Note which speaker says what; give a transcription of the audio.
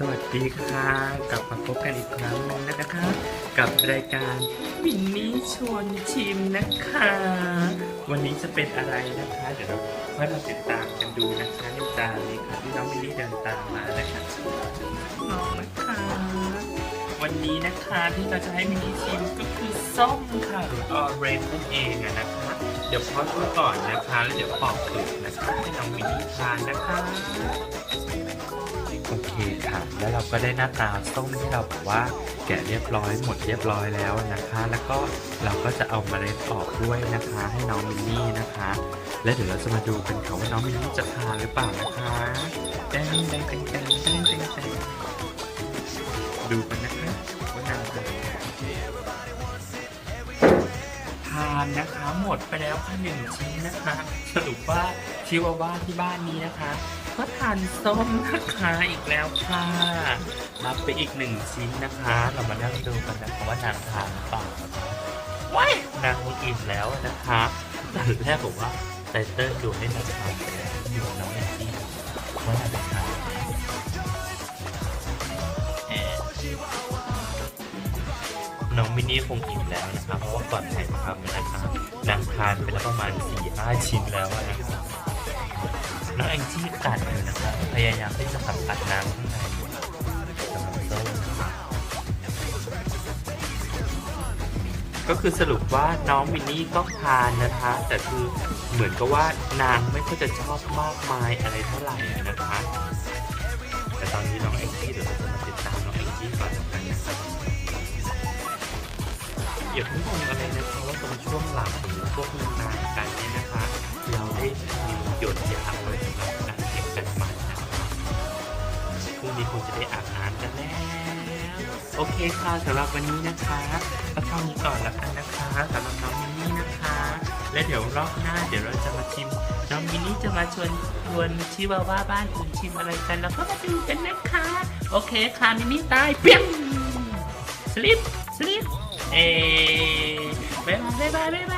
Speaker 1: สวัสดีค่ะ กลับมาพบกันอีกครั้งหนึงนะคะ กับรายการวินนี่ชวนชิมนะคะ วันนี้จะเป็นอะไรนะคะ เดี๋ยวเราค่อยมาติดตามกันดูนะคะในจานนี้ค่ะที่น้องมินนี่เดินตามมานะคะน้องนะคะ วันนี้นะคะที่เราจะให้มินนี่ชิมก็คือส้มค่ะหรือออเรนจ์นั่นเองอะนะคะ เดี๋ยวพอดไว้ก่อนนะคะแล้วเดี๋ยวปอกเปลือกนะคะให้น้องมินนี่ทานนะคะ โอเคค่ะ แล้วเราก็ได้หน้าตาส้มที่เราบอกว่าแกะเรียบร้อยหมดเรียบร้อยแล้วนะคะ แล้วก็เราก็จะเอามาเล็ดออกด้วยนะคะ ให้น้องมินนี่นะคะ และเดี๋ยวเราจะมาดูกันค่ะว่าน้องมินนี่จะทานหรือเปล่านะคะแดงแดงแดงแดงแดงแดงแดงดูกันนะคะว่านางจะทานนะคะหมดไปแล้วค่ะหนึ่งชิ้นนะคะ สรุปว่าชิวาว่าที่บ้านนี้นะคะ ก็ทานส้มนะคะอีกแล้วค่ะรับไปอีกหนึ่งชิ้นนะคะ เรามานั่งดูกันนะคะว่านางทานหรือเปล่านะคะว้ายนางอิ่มแล้วนะคะตอนแรกบอกว่าไตเติ้ลดูให้นางทานไปแล้วดูน้องแอนดี้ว่านางจะทานน้องมินนี่คงอิ่มแล้วนะคะเพราะว่าก่อนถ่ายทำนะคะนางทานไปแล้วประมาณ4ี่ห้าชิ้นแล้วอะนะคะ น้องแองจี้กัดอยู่นะครับ พยายามที่จะสัมผัสน้ำข้างในสำหรับส้มก็คือสรุปว่าน้องมินนี่ก็ทานนะคะ แต่คือเหมือนกับว่านางไม่ค่อยจะชอบมากมายอะไรเท่าไหร่นะคะ แต่ตอนนี้น้องแองจี้เดี๋ยวเราจะมาติดตามน้องแองจี้ก่อนกันนะครับอย่าเพิ่งงงอะไรนะคะว่าตรงช่วงหลังหรือพวกนานกันเนี่ยนะคะ เราได้มีหยดยา คงจะได้อาบน้ำกันแล้วโอเคค่ะสำหรับวันนี้นะคะก็เท่านี้ก่อนแล้วกันนะคะสำหรับน้องมินนี่นะคะ และเดี๋ยวรอบหน้าเดี๋ยวเราจะมาชิม น้องมินนี่จะมาชวนชวนชิวาว่าบ้านอื่นชิมอะไรกันแล้วก็มาดูกันนะคะ โอเคค่ะมินนี่ตายเปี้ยงสลิปสลิปเอบ๊ายบายบ๊ายบายบ๊ายบาย